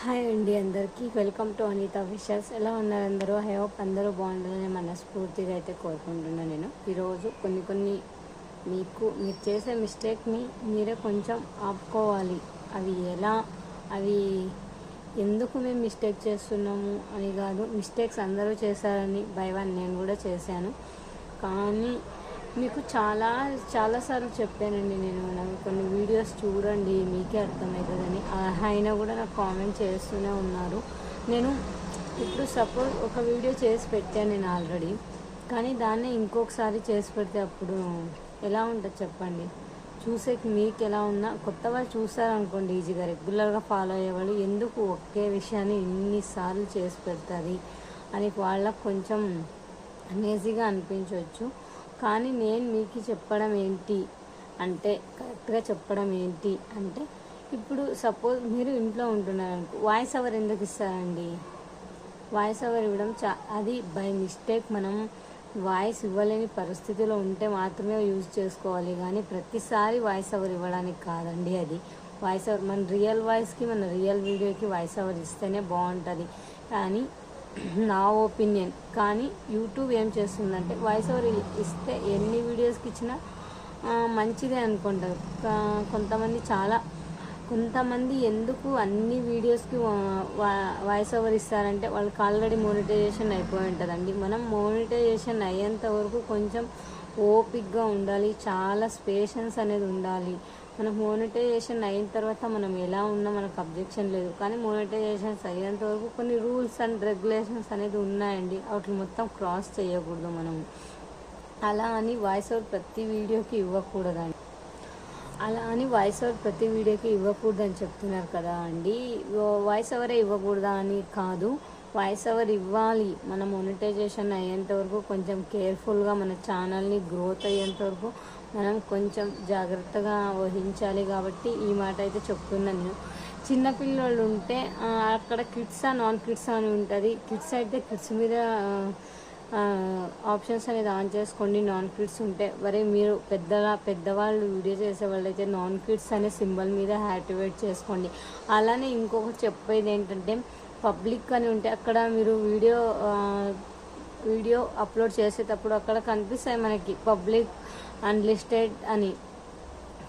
Hi అండి అందరికీ. Welcome to Anitha Vishayas. ఎలా ఉన్నారు అందరూ? ఐ హోప్ అందరూ బాగుండాలని మనస్ఫూర్తిగా అయితే కోరుకుంటున్నాను నేను. ఈరోజు కొన్ని కొన్ని మీకు మీరు చేసే మిస్టేక్ని మీరే కొంచెం ఆపుకోవాలి. అవి ఎలా అవి ఎందుకు మేము మిస్టేక్ చేస్తున్నాము అని కాదు మిస్టేక్స్ అందరూ చేశారని బై వన్ నేను కూడా చేశాను. కానీ మీకు చాలా చాలాసార్లు చెప్పానండి నేను నాకు కొన్ని వీడియోస్ చూడండి మీకే అర్థమవుతుందని. ఆయన కూడా నాకు కామెంట్ చేస్తూనే ఉన్నారు. నేను ఇప్పుడు సపోజ్ ఒక వీడియో చేసి పెట్టాను నేను ఆల్రెడీ కానీ దాన్ని ఇంకొకసారి చేసి పెడితే అప్పుడు ఎలా ఉంటుంది చెప్పండి? చూసే మీకు ఎలా ఉన్నా కొత్త వాళ్ళు చూసారనుకోండి ఈజీగా రెగ్యులర్గా ఫాలో అయ్యేవాళ్ళు ఎందుకు ఒకే విషయాన్ని ఇన్నిసార్లు చేసి పెడతారు అని వాళ్ళకు కొంచెం అనేజీగా అనిపించవచ్చు కానీ నేను మీకు చెప్పడం ఏంటి అంటే కరెక్ట్గా చెప్పడం ఏంటి అంటే ఇప్పుడు సపోజ్ మీరు ఇంట్లో ఉంటున్నారనుకో వాయిస్ ఓవర్ ఎందుకు ఇస్తారండి? వాయిస్ ఓవర్ ఇవ్వడం చా అది బై మిస్టేక్ మనం వాయిస్ ఇవ్వలేని పరిస్థితిలో ఉంటే మాత్రమే యూజ్ చేసుకోవాలి. కానీ ప్రతిసారి వాయిస్ ఓవర్ ఇవ్వడానికి కాదండి అది. వాయిస్ ఓవర్ మన రియల్ వాయిస్కి మన రియల్ వీడియోకి వాయిస్ ఓవర్ ఇస్తేనే బాగుంటుంది. కానీ నా ఒపీనియన్. కానీ యూట్యూబ్ ఏం చేస్తుందంటే వాయిస్ ఓవర్ ఇస్తే ఎన్ని వీడియోస్కి ఇచ్చినా మంచిదే అనుకుంటారు. కొంతమంది చాలా కొంతమంది ఎందుకు అన్ని వీడియోస్కి వాయిస్ ఓవర్ ఇస్తారంటే వాళ్ళకి ఆల్రెడీ మోనిటైజేషన్ అయిపోయి ఉంటుందండి. మనం మోనిటైజేషన్ అయ్యేంత వరకు కొంచెం ఓపిక్గా ఉండాలి చాలా స్పేషన్స్ అనేది ఉండాలి. మనకు మోనిటైజేషన్ అయిన తర్వాత మనం ఎలా ఉన్నా మనకు అబ్జెక్షన్ లేదు. కానీ మోనిటైజేషన్స్ అయ్యేంత వరకు కొన్ని రూల్స్ అండ్ రెగ్యులేషన్స్ అనేది ఉన్నాయండి. వాటిని మొత్తం క్రాస్ చేయకూడదు మనం. అలా అని వాయిస్ ఓవర్ ప్రతి వీడియోకి ఇవ్వకూడదండి. అలా అని వాయిస్ ఓవర్ ప్రతి వీడియోకి ఇవ్వకూడదని చెప్తున్నారు కదా అండి. వాయిస్ ఓవరే ఇవ్వకూడదా అని కాదు. వాయిస్ ఓవర్ ఇవ్వాలి. మన మోనిటైజేషన్ అయ్యేంత వరకు కొంచెం కేర్ఫుల్గా మన ఛానల్ని గ్రోత్ అయ్యేంత వరకు మనం కొంచెం జాగ్రత్తగా వహించాలి కాబట్టి ఈ మాట అయితే చెప్తున్నాను నేను. చిన్నపిల్లలు ఉంటే అక్కడ కిడ్సా నాన్ కిడ్సా అని ఉంటుంది. కిడ్స్ అయితే కిడ్స్ మీద ఆప్షన్స్ అనేది ఆన్ చేసుకోండి. నాన్ కిడ్స్ ఉంటే మరి మీరు పెద్దగా పెద్దవాళ్ళు వీడియో చేసే వాళ్ళైతే నాన్ కిడ్స్ అనే సింబల్ మీద యాక్టివేట్ చేసుకోండి. అలానే ఇంకొకటి చెప్పేది ఏంటంటే పబ్లిక్ అని ఉంటే అక్కడ మీరు వీడియో వీడియో అప్లోడ్ చేసేటప్పుడు అక్కడ కనిపిస్తాయి మనకి పబ్లిక్ అన్లిస్టెడ్ అని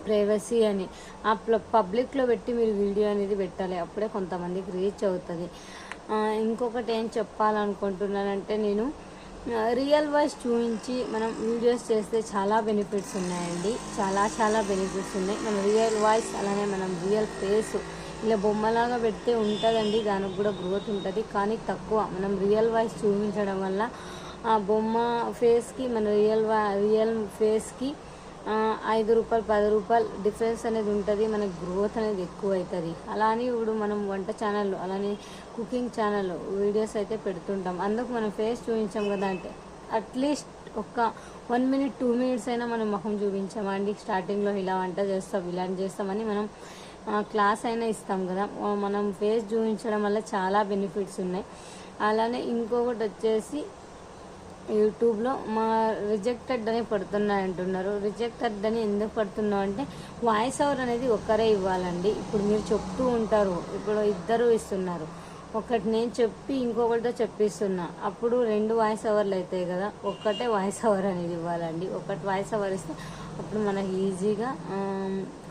ప్రైవసీ అని ఆ ప్ల- పబ్లిక్లో పెట్టి మీరు వీడియో అనేది పెట్టాలి. అప్పుడే కొంతమందికి రీచ్ అవుతుంది. ఇంకొకటి ఏం చెప్పాలనుకుంటున్నానంటే నేను రియల్ వాయిస్ చూపించి మనం వీడియోస్ చేస్తే చాలా బెనిఫిట్స్ ఉన్నాయండి. చాలా చాలా బెనిఫిట్స్ ఉన్నాయి. మన రియల్ వాయిస్ అలానే మనం రియల్ ఫేస్ ఇలా బొమ్మలాగా పెడితే ఉంటుందండి. దానికి కూడా గ్రోత్ ఉంటుంది. కానీ తక్కువ. మనం రియల్ వాయిస్ చూపించడం వల్ల ఆ బొమ్మ ఫేస్కి మన రియల్ వా రియల్ ఫేస్కి ఐదు రూపాయలు పది రూపాయలు డిఫరెన్స్ అనేది ఉంటుంది. మనకి గ్రోత్ అనేది ఎక్కువ అవుతుంది అలానే ఇప్పుడు మనం వంట ఛానల్ అలానే కుకింగ్ ఛానల్ వీడియోస్ అయితే పెడుతుంటాం. అందుకు మనం ఫేస్ చూపించాం కదా అంటే అట్లీస్ట్ ఒక వన్ మినిట్ టూ మినిట్స్ అయినా మనం ముఖం చూపించామండి స్టార్టింగ్లో ఇలా వంట చేస్తాం ఇలా చేస్తామని మనం క్లాస్ అయినా ఇస్తాం కదా. మనం ఫేస్ చూపించడం వల్ల చాలా బెనిఫిట్స్ ఉన్నాయి. అలానే ఇంకొకటి వచ్చేసి యూట్యూబ్లో మా రిజెక్టెడ్ అని పడుతున్నాయి అంటున్నారు. రిజెక్టెడ్ అని ఎందుకు పడుతున్నావు అంటే వాయిస్ ఓవర్ అనేది ఒక్కరే ఇవ్వాలండి. ఇప్పుడు మీరు చెప్తూ ఉంటారు ఇప్పుడు ఇద్దరు ఇస్తున్నారు. ఒకటి నేను చెప్పి ఇంకొకటితో చెప్పిస్తున్నా. అప్పుడు రెండు వాయిస్ ఓవర్లు అవుతాయి కదా ఒక్కటే వాయిస్ ఓవర్ అనేది ఇవ్వాలండి. ఒకటి వాయిస్ ఓవర్ ఇస్తే అప్పుడు మనకి ఈజీగా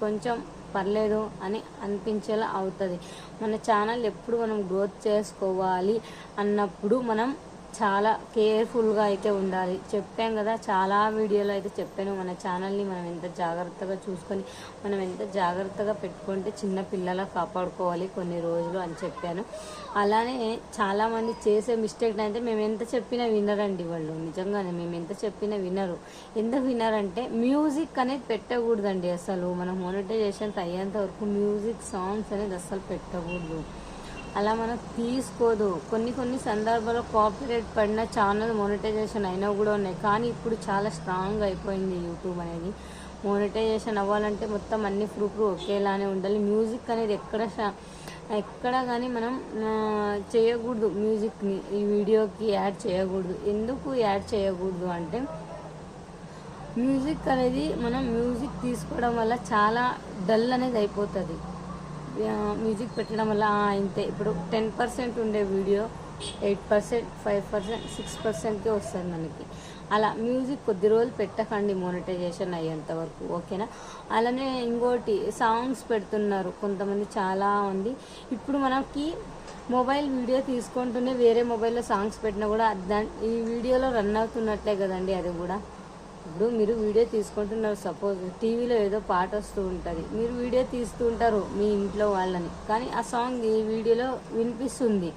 కొంచెం పర్లేదు అని అనిపించేలా అవుతుంది. మన ఛానల్ ఎప్పుడు మనం గ్రోత్ చేసుకోవాలి అన్నప్పుడు మనం చాలా కేర్ఫుల్గా అయితే ఉండాలి. చెప్పాం కదా చాలా వీడియోలో అయితే చెప్పాను. మన ఛానల్ని మనం ఎంత జాగ్రత్తగా చూసుకొని మనం ఎంత జాగ్రత్తగా పెట్టుకుంటే చిన్న పిల్లల కాపాడుకోవాలి కొన్ని రోజులు అని చెప్పాను. అలానే చాలామంది చేసే మిస్టేక్ అయితే మేము ఎంత చెప్పినా వినరండి వాళ్ళు. నిజంగానే మేము ఎంత చెప్పినా వినరు. ఎందుకు వినరంటే మ్యూజిక్ అనేది పెట్టకూడదండి అసలు. మనం మోనిటైజేషన్ అయ్యేంత వరకు మ్యూజిక్ సాంగ్స్ అనేది అసలు పెట్టకూడదు. అలా మనకు తీసుకోదు. కొన్ని కొన్ని సందర్భాల్లో కాపీరైట్ పడిన ఛానల్ మోనిటైజేషన్ అయినా కూడా ఉన్నాయి. కానీ ఇప్పుడు చాలా స్ట్రాంగ్ అయిపోయింది యూట్యూబ్ అనేది. మోనిటైజేషన్ అవ్వాలంటే మొత్తం అన్ని ప్రూఫ్లు ఒకేలానే ఉండాలి. మ్యూజిక్ అనేది ఎక్కడ ఎక్కడ కానీ మనం చేయకూడదు. మ్యూజిక్ని ఈ వీడియోకి యాడ్ చేయకూడదు. ఎందుకు యాడ్ చేయకూడదు అంటే మ్యూజిక్ అనేది మనం మ్యూజిక్ తీసుకోవడం వల్ల చాలా డల్ అనేది అయిపోతుంది. మ్యూజిక్ పెట్టడం వల్ల ఇంతే. ఇప్పుడు టెన్ పర్సెంట్ ఉండే video eight percent five percent six పర్సెంట్కే వస్తుంది మనకి. అలా మ్యూజిక్ కొద్ది రోజులు పెట్టకండి మోనిటైజేషన్ అయ్యేంత వరకు ఓకేనా? అలానే ఇంకోటి సాంగ్స్ పెడుతున్నారు కొంతమంది చాలా ఉంది ఇప్పుడు మనకి మొబైల్ వీడియో తీసుకుంటూనే వేరే మొబైల్లో సాంగ్స్ పెట్టినా కూడా దాని ఈ వీడియోలో రన్ అవుతున్నట్లే కదండి అది కూడా. ఇప్పుడు మీరు వీడియో తీసుకుంటున్నారు సపోజ్ టీవీలో ఏదో పాట వస్తూ ఉంటుంది మీరు వీడియో తీస్తూ ఉంటారు మీ ఇంట్లో వాళ్ళని కానీ ఆ సాంగ్ ఈ వీడియోలో వినిపిస్తుంది.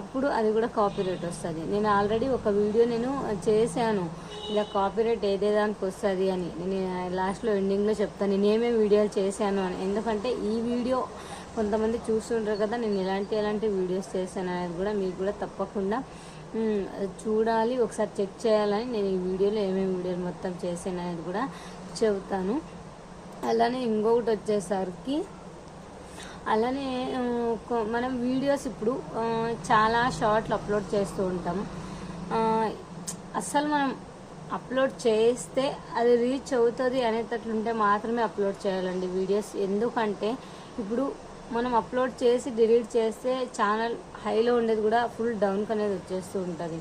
అప్పుడు అది కూడా కాపీరైట్ వస్తుంది. నేను ఆల్రెడీ ఒక వీడియో నేను చేశాను. ఇలా కాపీరైట్ ఏదేదానికి వస్తుంది అని. నేను లాస్ట్లో ఎండింగ్లో చెప్తాను నేను ఏమేమి వీడియోలు చేశాను అని. ఎందుకంటే ఈ వీడియో కొంతమంది చూస్తుంటారు కదా నేను ఎలాంటి ఎలాంటి వీడియోస్ చేశాను అనేది కూడా మీకు కూడా తప్పకుండా చూడాలి ఒకసారి చెక్ చేయాలని నేను ఈ వీడియోలో ఏమేమి వీడియోలు మొత్తం చేసాననేది కూడా చెబుతాను. అలానే ఇంకొకటి వచ్చేసరికి అలానే మనం వీడియోస్ ఇప్పుడు చాలా షార్ట్లు అప్లోడ్ చేస్తూ ఉంటాం. అస్సలు మనం అప్లోడ్ చేస్తే అది రీచ్ అవుతుంది అనేటట్లుంటే మాత్రమే అప్లోడ్ చేయాలండి వీడియోస్. ఎందుకంటే ఇప్పుడు మనం అప్లోడ్ చేసి డిలీట్ చేస్తే ఛానల్ హైలో ఉండేది కూడా ఫుల్ డౌన్కి అనేది వచ్చేస్తూ ఉంటుంది.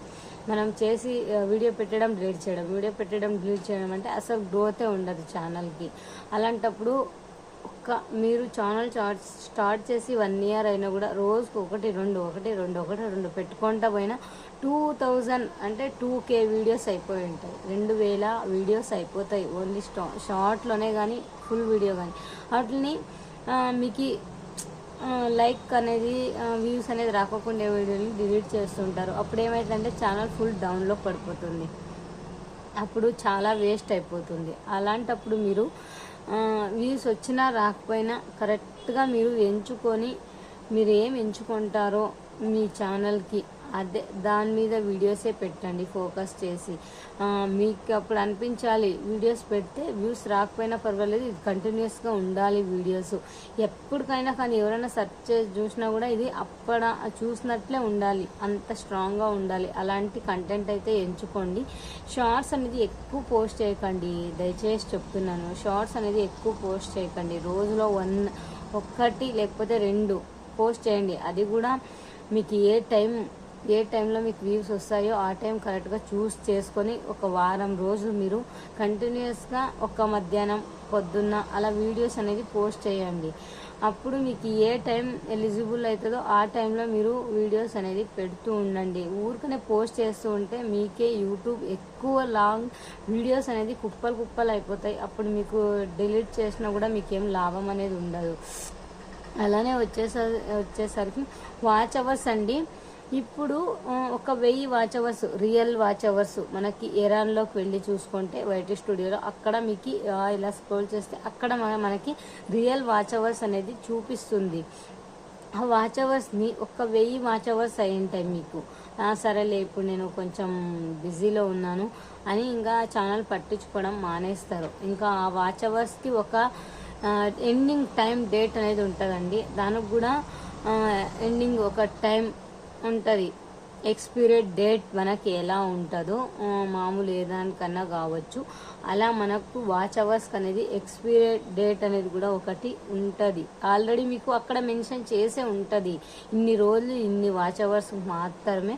మనం చేసి వీడియో పెట్టడం డిలీట్ చేయడం వీడియో పెట్టడం డిలీట్ చేయడం అంటే అసలు గ్రోతే ఉండదు ఛానల్కి అలాంటప్పుడు ఒక్క మీరు ఛానల్ స్టార్ట్ స్టార్ట్ చేసి వన్ ఇయర్ అయినా కూడా రోజుకు ఒకటి రెండు ఒకటి రెండు ఒకటి రెండు పెట్టుకుంటా పోయినా టూ థౌజండ్ అంటే టూ కే వీడియోస్ అయిపోయి ఉంటాయి. రెండు వేల వీడియోస్ అయిపోతాయి. ఓన్లీ స్టా షార్ట్లోనే కానీ ఫుల్ వీడియో కానీ వాటిని మీకు లైక్ అనేది వ్యూస్ అనేది రాకుండా వీడియోలు డిలీట్ చేస్తుంటారు. అప్పుడు ఏమైందంటే ఛానల్ ఫుల్ డౌన్లో పడిపోతుంది. అప్పుడు చాలా వేస్ట్ అయిపోతుంది. అలాంటప్పుడు మీరు వ్యూస్ వచ్చినా రాకపోయినా కరెక్ట్గా మీరు ఎంచుకొని మీరు ఏం ఎంచుకుంటారో మీ ఛానల్కి అదే దాని మీద వీడియోసే పెట్టండి ఫోకస్ చేసి. మీకు అప్పుడు అనిపించాలి వీడియోస్ పెడితే వ్యూస్ రాకపోయినా పర్వాలేదు ఇది కంటిన్యూస్గా ఉండాలి వీడియోస్. ఎప్పటికైనా కానీ ఎవరైనా సెర్చ్ చేసి చూసినా కూడా ఇది అప్పడ చూసినట్లే ఉండాలి అంత స్ట్రాంగ్గా ఉండాలి. అలాంటి కంటెంట్ అయితే ఎంచుకోండి. షార్ట్స్ అనేది ఎక్కువ పోస్ట్ చేయకండి దయచేసి చెప్తున్నాను. షార్ట్స్ అనేది ఎక్కువ పోస్ట్ చేయకండి. రోజులో వన్ ఒక్కటి లేకపోతే రెండు పోస్ట్ చేయండి. అది కూడా మీకు ఏ టైం ఏ టైంలో మీకు వ్యూస్ వస్తాయో ఆ టైం కరెక్ట్గా చూస్ చేసుకొని ఒక వారం రోజులు మీరు కంటిన్యూస్గా ఒక మధ్యాహ్నం పొద్దున్న అలా వీడియోస్ అనేది పోస్ట్ చేయండి. అప్పుడు మీకు ఏ టైం ఎలిజిబుల్ అవుతుందో ఆ టైంలో మీరు వీడియోస్ అనేది పెడుతూ ఉండండి. ఊరికనే పోస్ట్ చేస్తూ ఉంటే మీకే యూట్యూబ్ ఎక్కువ లాంగ్ వీడియోస్ అనేది కుప్పలు కుప్పలు అయిపోతాయి. అప్పుడు మీకు డిలీట్ చేసినా కూడా మీకేం లాభం అనేది ఉండదు. అలానే వచ్చేసరి వచ్చేసరికి వాచ్ అవర్స్ అండి. ఇప్పుడు ఒక వెయ్యి watch hours real watch hours మనకి ఇరాన్లోకి వెళ్ళి చూసుకుంటే వైటీ స్టూడియోలో అక్కడ మీకు ఇలా స్క్రోల్ చేస్తే అక్కడ మన- మనకి రియల్ వాచ్ అవర్స్ అనేది చూపిస్తుంది. ఆ వాచ్ అవర్స్ని ఒక వెయ్యి వాచ్ అవర్స్ అయి ఉంటాయి మీకు. సరేలే ఇప్పుడు నేను కొంచెం బిజీలో ఉన్నాను అని ఇంకా ఛానల్ పట్టించుకోవడం మానేస్తారు. ఇంకా ఆ వాచ్ అవర్స్కి ఒక ఎండింగ్ టైం డేట్ అనేది ఉంటుందండి. దానికి కూడా ఎండింగ్ ఒక టైం ఉంటుంది. ఎక్స్పీరియడ్ డేట్ మనకి ఎలా ఉంటుందో మామూలు ఏదానికన్నా దానికన్నా కావచ్చు. అలా మనకు వాచ్ అవర్స్ అనేది ఎక్స్పీరియర్ డేట్ అనేది కూడా ఒకటి ఉంటుంది. ఆల్రెడీ మీకు అక్కడ మెన్షన్ చేసే ఉంటుంది. ఇన్ని రోజులు ఇన్ని వాచ్ అవర్స్ మాత్రమే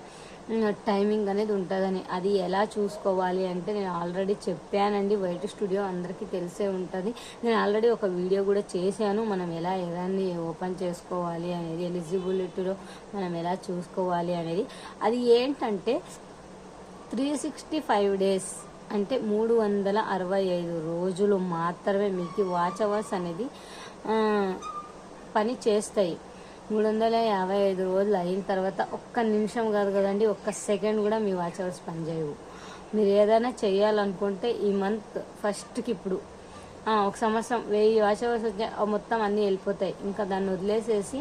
టైమింగ్ అనేది ఉంటుందని. అది ఎలా చూసుకోవాలి అంటే నేను ఆల్రెడీ చెప్పానండి. వైట్ స్టూడియో అందరికీ తెలిసే ఉంటుంది. నేను ఆల్రెడీ ఒక వీడియో కూడా చేశాను. మనం ఎలా ఏదాన్ని ఓపెన్ చేసుకోవాలి అనేది ఎలిజిబిలిటీలో మనం ఎలా చూసుకోవాలి అనేది. అది ఏంటంటే త్రీ సిక్స్టీ ఫైవ్ డేస్ అంటే మూడు వందల అరవై ఐదు రోజులు మాత్రమే మీకు వాచ్ అవర్స్ అనేది పని చేస్తాయి. మూడు వందల యాభై ఐదు రోజులు అయిన తర్వాత ఒక్క నిమిషం కాదు కదండి ఒక్క సెకండ్ కూడా మీ వాచ్ అవర్స్ పనిచేయవు. మీరు ఏదైనా చేయాలనుకుంటే ఈ మంత్ ఫస్ట్కి ఇప్పుడు ఒక సంవత్సరం వెయ్యి వాచ్ అవర్స్ వచ్చే ఆ మొత్తం అన్నీ వెళ్ళిపోతాయి. ఇంకా దాన్ని వదిలేసేసి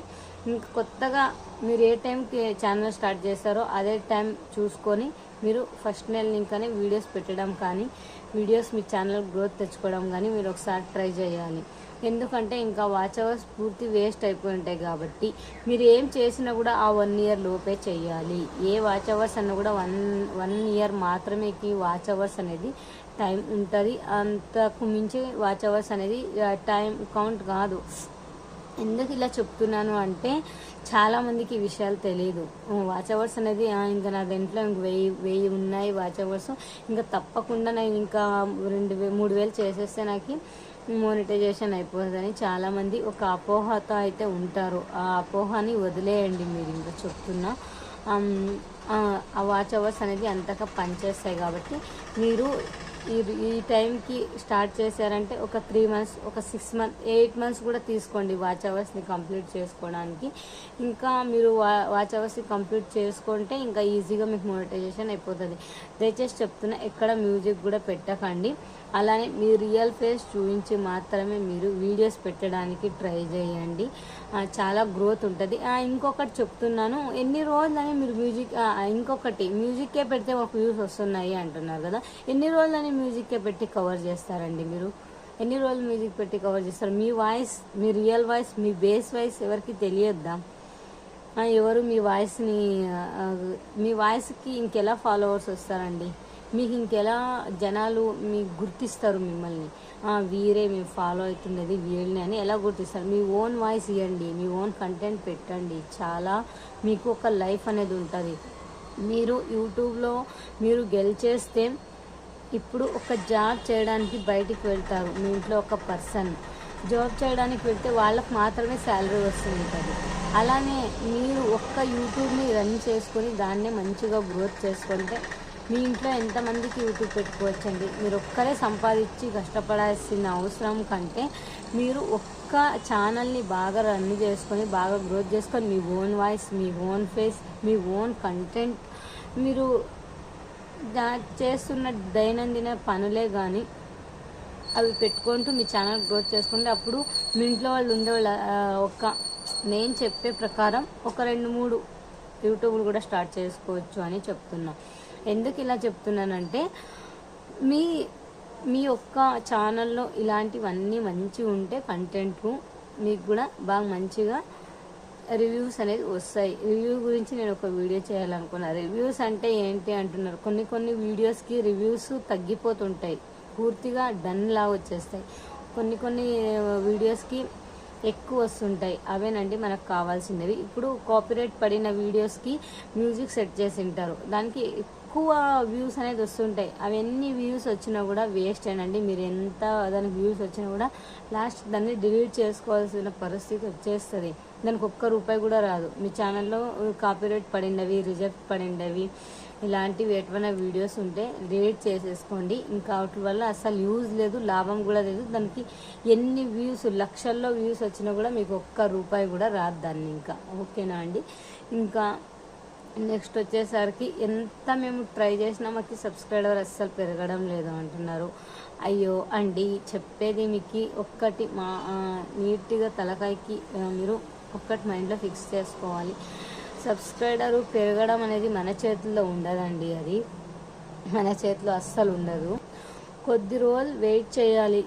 ఇంకా కొత్తగా మీరు ఏ టైంకి ఛానల్ స్టార్ట్ చేస్తారో అదే టైం చూసుకొని మీరు ఫస్ట్ నెల ఇంకానే వీడియోస్ పెట్టడం కానీ వీడియోస్ మీ ఛానల్ గ్రోత్ తెచ్చుకోవడం కానీ మీరు ఒకసారి ట్రై చేయాలి. ఎందుకంటే ఇంకా వాచ్ అవర్స్ పూర్తి వేస్ట్ అయిపోయి ఉంటాయి కాబట్టి మీరు ఏం చేసినా కూడా ఆ వన్ ఇయర్ లోపే చేయాలి. ఏ వాచ్ అవర్స్ అన్నా కూడా వన్ వన్ ఇయర్ మాత్రమే వాచ్ అవర్స్ అనేది టైం ఉంటుంది. అంతకు మించి వాచ్ అవర్స్ అనేది టైం కౌంట్ కాదు. ఎందుకు ఇలా చెప్తున్నాను అంటే చాలా మందికి ఈ విషయాలు తెలియదు వాచ్ అవర్స్ అనేది ఇంకా నా దాంట్లో ఇంక వెయ్యి వెయ్యి ఉన్నాయి వాచ్ అవర్స్ ఇంకా తప్పకుండా నేను ఇంకా రెండు వే మూడు వేలు చేసేస్తే నాకు మోనిటైజేషన్ అయిపోతుందని చాలా మంది ఒక అపోహతో అయితే ఉంటారు. ఆ అపోహని వదిలేయండి మీరు ఇంకా చెప్తున్నా. ఆ, ఆ వాచ్ అవర్స్ అనేది అంతగా పనిచేస్తాయి కాబట్టి మీరు ఈ ఈ టైంకి స్టార్ట్ చేశారంటే ఒక త్రీ మంత్స్ ఒక సిక్స్ మంత్ ఎయిట్ మంత్స్ కూడా తీసుకోండి వాచ్ అవర్స్ని కంప్లీట్ చేసుకోవడానికి. ఇంకా మీరు వా వాచ్ అవర్స్ని కంప్లీట్ చేసుకుంటే ఇంకా ఈజీగా మీకు మోనిటైజేషన్ అయిపోతుంది. దయచేసి చెప్తున్నా ఎక్కడ మ్యూజిక్ కూడా పెట్టకండి. అలానే మీ రియల్ ఫేస్ చూపించి మాత్రమే మీరు వీడియోస్ పెట్టడానికి ట్రై చేయండి. చాలా గ్రోత్ ఉంటుంది. ఇంకొకటి చెప్తున్నాను. ఎన్ని రోజులని మీరు మ్యూజిక్ ఇంకొకటి మ్యూజిక్కే పెడితే ఒక వ్యూస్ వస్తున్నాయి అంటున్నారు కదా. ఎన్ని రోజులని మ్యూజిక్కే పెట్టి కవర్ చేస్తారండి మీరు? ఎన్ని రోజులు మ్యూజిక్ పెట్టి కవర్ చేస్తారు? మీ వాయిస్ మీ రియల్ వాయిస్ మీ బేస్ వాయిస్ ఎవరికి తెలియద్దా? ఎవరు మీ వాయిస్ని మీ వాయిస్కి ఇంకెలా ఫాలోవర్స్ వస్తారండి? మీకు ఇంకెలా జనాలు మీకు గుర్తిస్తారు మిమ్మల్ని? వీరే మేము ఫాలో అవుతున్నది వీళ్ళని అని ఎలా గుర్తిస్తారు? మీ ఓన్ వాయిస్ ఇవ్వండి మీ ఓన్ కంటెంట్ పెట్టండి. చాలా మీకు ఒక లైఫ్ అనేది ఉంటుంది. మీరు యూట్యూబ్లో మీరు గెలిచేస్తే ఇప్పుడు ఒక జాబ్ చేయడానికి బయటికి వెళ్తారు. మీ ఇంట్లో ఒక పర్సన్ జాబ్ చేయడానికి వెళ్తే వాళ్ళకు మాత్రమే శాలరీ వస్తుంటుంది అలానే మీరు ఒక్క యూట్యూబ్ని రన్ చేసుకొని దాన్నే మంచిగా గ్రోత్ చేసుకుంటే మీ ఇంట్లో ఎంతమందికి యూట్యూబ్ పెట్టుకోవచ్చండి? మీరు ఒక్కరే సంపాదించి కష్టపడాల్సిన అవసరం కంటే మీరు ఒక్క ఛానల్ని బాగా రన్ చేసుకొని బాగా గ్రోత్ చేసుకొని మీ ఓన్ వాయిస్ మీ ఓన్ ఫేస్ మీ ఓన్ కంటెంట్ మీరు చేస్తున్న దైనందిన పనులే కానీ అవి పెట్టుకుంటూ మీ ఛానల్ గ్రోత్ చేసుకుంటే అప్పుడు మీ ఇంట్లో వాళ్ళు ఉండే వాళ్ళ ఒక నేను చెప్పే ప్రకారం ఒక రెండు మూడు యూట్యూబ్లు కూడా స్టార్ట్ చేసుకోవచ్చు అని చెప్తున్నా. ఎందుకు ఇలా చెప్తున్నానంటే మీ మీ యొక్క ఛానల్లో ఇలాంటివన్నీ మంచిగా ఉంటే కంటెంట్ మీకు కూడా బాగా మంచిగా రివ్యూస్ అనేది వస్తాయి. రివ్యూ గురించి నేను ఒక వీడియో చేయాలనుకున్నా. రివ్యూస్ అంటే ఏంటి అంటున్నారు? కొన్ని కొన్ని వీడియోస్కి రివ్యూస్ తగ్గిపోతుంటాయి. పూర్తిగా డన్ లా వచ్చేస్తాయి. కొన్ని కొన్ని వీడియోస్కి ఎక్కువ వస్తుంటాయి. అవేనండి మనకు కావాల్సినవి. ఇప్పుడు కాపీరైట్ పడిన వీడియోస్కి మ్యూజిక్ సెట్ చేసి ఉంటారు. దానికి ఎక్కువ వ్యూస్ అనేది వస్తుంటాయి. అవి ఎన్ని వ్యూస్ వచ్చినా కూడా వేస్ట్ అండి. మీరు ఎంత దానికి వ్యూస్ వచ్చినా కూడా లాస్ట్ దాన్ని డిలీట్ చేసుకోవాల్సిన పరిస్థితి వచ్చేస్తుంది. దానికి ఒక్క రూపాయి కూడా రాదు. మీ ఛానల్లో కాపీరైట్ పడిండవి రిజెక్ట్ పడిండవి ఇలాంటివి ఎటువంటి వీడియోస్ ఉంటే డిలీట్ చేసేసుకోండి. ఇంకా వాటి వల్ల అసలు యూజ్ లేదు లాభం కూడా లేదు. దానికి ఎన్ని వ్యూస్ లక్షల్లో వ్యూస్ వచ్చినా కూడా మీకు ఒక్క రూపాయి కూడా రాదు దాన్ని ఇంకా. ఓకేనా అండి? ఇంకా నెక్స్ట్ వచ్చేసరికి ఎంత మేము ట్రై చేసినా మాకు సబ్స్క్రైబర్ అస్సలు పెరగడం లేదు అంటున్నారు. అయ్యో అండి చెప్పేది మీకు ఒక్కటి మా నీట్గా తలకాయకి మీరు ఒక్కటి మైండ్లో ఫిక్స్ చేసుకోవాలి. సబ్స్క్రైబరు పెరగడం అనేది మన చేతుల్లో ఉండదండి అది. మన చేతిలో అస్సలు ఉండదు. కొద్ది రోజులు వెయిట్ చేయాలి.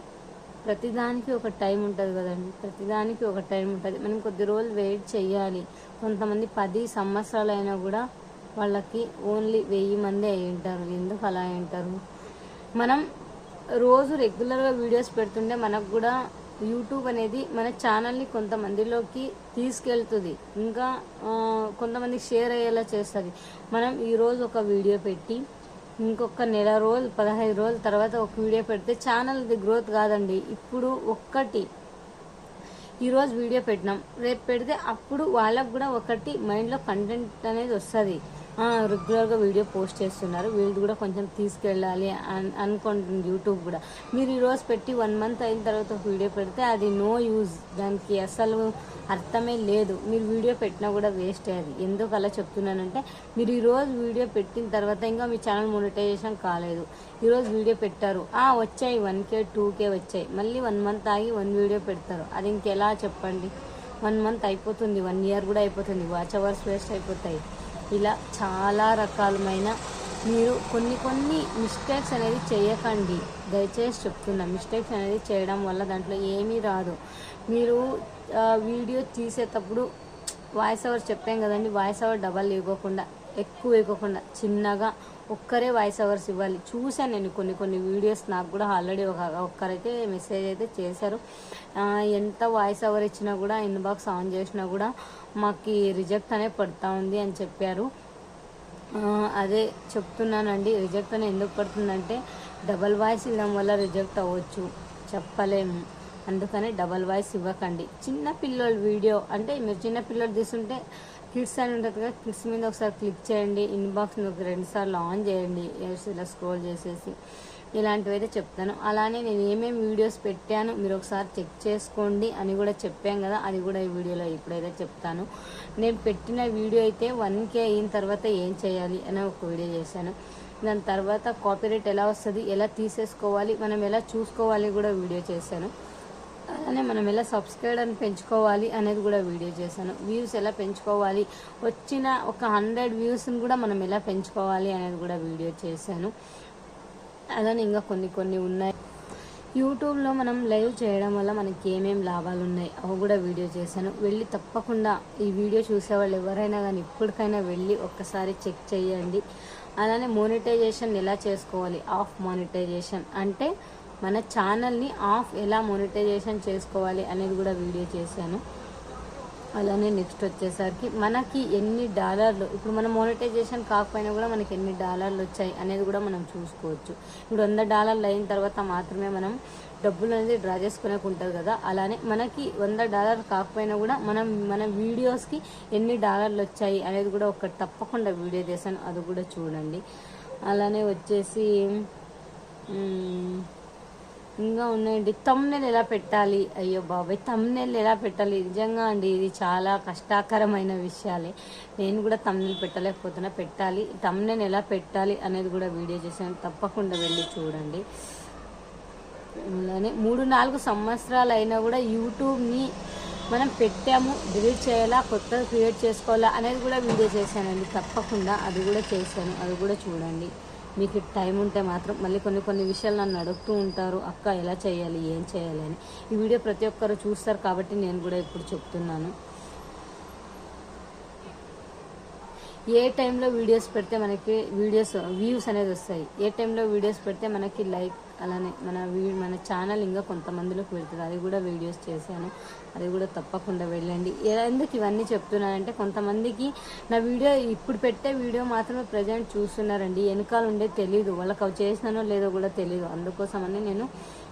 ప్రతిదానికి ఒక టైం ఉంటుంది కదండి. ప్రతిదానికి ఒక టైం ఉంటుంది. మనం కొద్ది రోజులు వెయిట్ చేయాలి కొంతమంది పది సంవత్సరాలు అయినా కూడా వాళ్ళకి ఓన్లీ వెయ్యి మంది అయి ఉంటారు. ఎందుకు అలా అయి ఉంటారు? మనం రోజు రెగ్యులర్గా వీడియోస్ పెడుతుంటే మనకు కూడా యూట్యూబ్ అనేది మన ఛానల్ని కొంతమందిలోకి తీసుకెళ్తుంది. ఇంకా కొంతమంది కొంతమందికి షేర్ అయ్యేలా చేస్తుంది. మనం ఈరోజు ఒక వీడియో పెట్టి ఇంకొక నెల రోజులు పదహైదు రోజుల తర్వాత ఒక వీడియో పెడితే ఛానల్ది గ్రోత్ కాదండి. ఇప్పుడు ఒక్కటి. ఈరోజు వీడియో పెట్టినాం. రేపు పెడితే అప్పుడు వాళ్ళకు కూడా ఒకటి మైండ్లో కంటెంట్ అనేది వస్తుంది. రెగ్యులర్గా వీడియో పోస్ట్ చేస్తున్నారు. వీళ్ళు కూడా కొంచెం తీసుకెళ్ళాలి అని అనుకుంటుంది యూట్యూబ్ కూడా. మీరు ఈరోజు పెట్టి వన్ మంత్ అయిన తర్వాత వీడియో పెడితే అది నో యూజ్. దానికి అసలు అర్థమే లేదు. మీరు వీడియో పెట్టినా కూడా వేస్ట్ అది. ఎందుకు అలా చెప్తున్నానంటే మీరు ఈరోజు వీడియో పెట్టిన తర్వాత ఇంకా మీ ఛానల్ మోనిటైజేషన్ కాలేదు. ఈరోజు వీడియో పెట్టారు. ఆ వచ్చాయి. వన్ కే టూ కే వచ్చాయి. మళ్ళీ వన్ మంత్ ఆగి వన్ వీడియో పెడతారు. అది ఇంకెలా చెప్పండి? వన్ మంత్ అయిపోతుంది. వన్ ఇయర్ కూడా అయిపోతుంది. వాచ్ అవర్స్ వేస్ట్ అయిపోతాయి. ఇలా చాలా రకాలమైన మీరు కొన్ని కొన్ని మిస్టేక్స్ అనేది చేయకండి. దయచేసి చెప్తున్నా మిస్టేక్స్ అనేది చేయడం వల్ల దాంట్లో ఏమీ రాదు. మీరు వీడియో తీసేటప్పుడు వాయిస్ ఓవర్ చెప్పాం కదండి వాయిస్ ఓవర్ డబల్ ఇవ్వకుండా ఎక్కువ ఇవ్వకుండా చిన్నగా ఒక్కరే వాయిస్ ఓవర్స్ ఇవ్వాలి. చూశాను నేను కొన్ని కొన్ని వీడియోస్ నాకు కూడా ఆల్రెడీ ఒక ఒక్కరైతే మెసేజ్ అయితే చేశారు. ఎంత వాయిస్ ఓవర్ ఇచ్చినా కూడా ఇన్బాక్స్ ఆన్ చేసినా కూడా మాకు రిజెక్ట్ అనే పడుతూ ఉంది అని చెప్పారు. అదే చెప్తున్నానండి రిజెక్ట్ అని ఎందుకు పడుతుందంటే డబల్ వాయిస్ ఇవ్వడం వల్ల రిజెక్ట్ అవ్వచ్చు. చెప్పలేము. అందుకని డబల్ వాయిస్ ఇవ్వకండి. చిన్న పిల్లల వీడియో అంటే మీరు చిన్న పిల్లలు తీసుంటే కిడ్స్ అని ఉంటుంది కదా కిడ్స్ మీద ఒకసారి క్లిక్ చేయండి ఇన్బాక్స్ ఒక రెండుసార్లు ఆన్ చేయండి ఇలా స్క్రోల్ చేసేసి ఇలాంటివి అయితే చెప్తాను. అలానే నేను ఏమేమి వీడియోస్ పెట్టాను మీరు ఒకసారి చెక్ చేసుకోండి అని కూడా చెప్పాం కదా అది కూడా ఈ వీడియోలో ఇప్పుడైతే చెప్తాను. నేను పెట్టిన వీడియో అయితే వన్ కే అయిన తర్వాత ఏం చేయాలి అని ఒక వీడియో చేశాను. దాని తర్వాత కాపీరేట్ ఎలా వస్తుంది ఎలా తీసేసుకోవాలి మనం ఎలా చూసుకోవాలి కూడా వీడియో చేశాను. అలానే మనం ఎలా సబ్స్క్రైబర్ని పెంచుకోవాలి అనేది కూడా వీడియో చేశాను. వ్యూస్ ఎలా పెంచుకోవాలి? వచ్చిన ఒక హండ్రెడ్ వ్యూస్ని కూడా మనం ఎలా పెంచుకోవాలి అనేది కూడా వీడియో చేశాను. అలానే ఇంకా కొన్ని కొన్ని ఉన్నాయి. యూట్యూబ్లో మనం లైవ్ చేయడం వల్ల మనకి ఏమేం లాభాలు ఉన్నాయి? అవి కూడా వీడియో చేశాను. వెళ్ళి తప్పకుండా ఈ వీడియో చూసేవాళ్ళు ఎవరైనా కానీ ఇప్పటికైనా వెళ్ళి ఒక్కసారి చెక్ చేయండి. అలానే మోనిటైజేషన్ ఎలా చేసుకోవాలి? ఆఫ్ మానిటైజేషన్ అంటే మన ఛానల్ని ఆఫ్ ఎలా మోనిటైజేషన్ చేసుకోవాలి అనేది కూడా వీడియో చేశాను. అలానే నెక్స్ట్ వచ్చేసరికి మనకి ఎన్ని డాలర్లు ఇప్పుడు మన మోనిటైజేషన్ కాకపోయినా కూడా మనకి ఎన్ని డాలర్లు వచ్చాయి అనేది కూడా మనం చూసుకోవచ్చు. ఇప్పుడు వంద డాలర్లు అయిన తర్వాత మాత్రమే మనం డబ్బులు అనేది డ్రా చేసుకునేకి ఉంటుంది కదా. అలానే మనకి వంద డాలర్ కాకపోయినా కూడా మనం మన వీడియోస్కి ఎన్ని డాలర్లు వచ్చాయి అనేది కూడా ఒక తప్పకుండా వీడియో చేశాను. అది కూడా చూడండి. అలానే వచ్చేసి ఇంకా ఉన్నాయండి. తమ్నెల్ ఎలా పెట్టాలి? అయ్యో బాబాయ్ తమ్నెల్ ఎలా పెట్టాలి? నిజంగా అండి ఇది చాలా కష్టాకరమైన విషయాలే. నేను కూడా తమ్నెల్ పెట్టలేకపోతున్నా. పెట్టాలి. తమ్నెల్ ఎలా పెట్టాలి అనేది కూడా వీడియో చేశాను. తప్పకుండా వెళ్ళి చూడండి. అలానే మూడు నాలుగు సంవత్సరాలు అయినా కూడా యూట్యూబ్ని మనం పెట్టాము డిలీట్ చేయాలా కొత్తగా క్రియేట్ చేసుకోవాలా అనేది కూడా వీడియో చేశానండి. తప్పకుండా అది కూడా చేశాను. అది కూడా చూడండి. మీకు టైం ఉంటే మాత్రం మళ్ళీ కొన్ని కొన్ని విషయాలు నన్ను అడుగుతూ ఉంటారు అక్క ఎలా చేయాలి? ఏం చేయాలి? అని. ఈ వీడియో ప్రతి ఒక్కరు చూస్తారు కాబట్టి నేను కూడా ఇప్పుడు చెప్తున్నాను. ఏ టైంలో వీడియోస్ పెడితే మనకి వీడియోస్ వ్యూస్ అనేది వస్తాయి. ఏ టైంలో వీడియోస్ పెడితే మనకి లైక్ అలానే మన వీ మన ఛానల్ ఇంకా కొంతమందిలోకి వెళ్తుంది. అది కూడా వీడియోస్ చేశాను. అది కూడా తప్పకుండా వెళ్ళండి. ఎందుకు ఇవన్నీ చెప్తున్నానంటే కొంతమందికి నా వీడియో ఇప్పుడు పెట్టే వీడియో మాత్రమే ప్రజెంట్ చూస్తున్నారండి. వెనకాల ఉండే తెలీదు. వాళ్ళకి అవి చేసినానో లేదో కూడా తెలీదు. అందుకోసమని నేను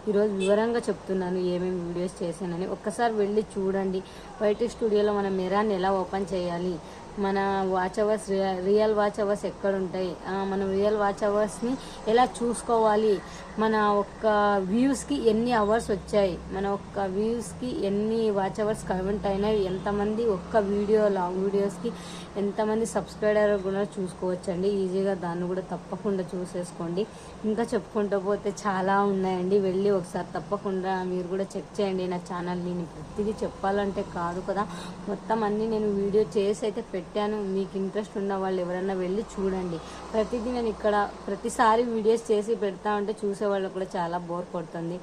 ఈరోజు వివరంగా చెప్తున్నాను ఏమేమి వీడియోస్ చేశానని. ఒక్కసారి వెళ్ళి చూడండి. బయట స్టూడియోలో మనం మెరాన్ని ఎలా ఓపెన్ చేయాలి? మన watch hours real watch hours ఎక్కడ ఉంటాయి మనం రియల్ వాచ్ అవర్స్ని ఎలా చూసుకోవాలి? మన ఒక్క వ్యూస్కి ఎన్ని అవర్స్ వచ్చాయి? మన ఒక్క వ్యూస్కి ఎన్ని వాచ్ అవర్స్ కమెంట్ అయినాయి ఎంతమంది ఒక్క వీడియో లాంగ్ వీడియోస్కి ఎంతమంది సబ్స్క్రైబర్ కూడా చూసుకోవచ్చండి. ఈజీగా దాన్ని కూడా తప్పకుండా చూసేసుకోండి. ఇంకా చెప్పుకుంటూ పోతే చాలా ఉన్నాయండి. వెళ్ళి ఒకసారి తప్పకుండా మీరు కూడా చెక్ చేయండి. నా ఛానల్ని నేను ప్రతిదీ చెప్పాలంటే కాదు కదా. మొత్తం అన్నీ నేను వీడియో చేసి అయితే పెట్టాను. మీకు ఇంట్రెస్ట్ ఉన్న వాళ్ళు ఎవరైనా వెళ్ళి చూడండి. ప్రతిదీ నేను ఇక్కడ ప్రతిసారి వీడియోస్ చేసి పెడతా ఉంటే చూసే వాళ్ళకు కూడా చాలా బోర్ కొడుతుంది.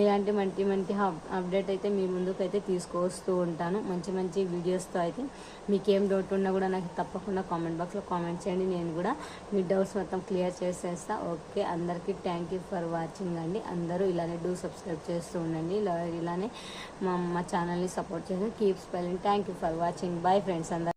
ఇలాంటి మంచి మంచి అప్- అప్డేట్ అయితే మీ ముందుకు అయితే తీసుకొస్తూ ఉంటాను. మంచి మంచి వీడియోస్తో అయితే మీకు ఏం డౌట్ ఉన్నా కూడా నాకు తప్పకుండా కామెంట్ బాక్స్లో కామెంట్ చేయండి. నేను కూడా మీ డౌట్స్ మొత్తం క్లియర్ చేసేస్తా. ఓకే అందరికీ థ్యాంక్ యూ ఫర్ వాచింగ్ అండి. అందరూ ఇలానే డూ సబ్స్క్రైబ్ చేస్తూ ఉండండి. ఇలా ఇలానే మా మా ఛానల్ని సపోర్ట్ చేసి keep spelling thank you for watching bye friends అందరు.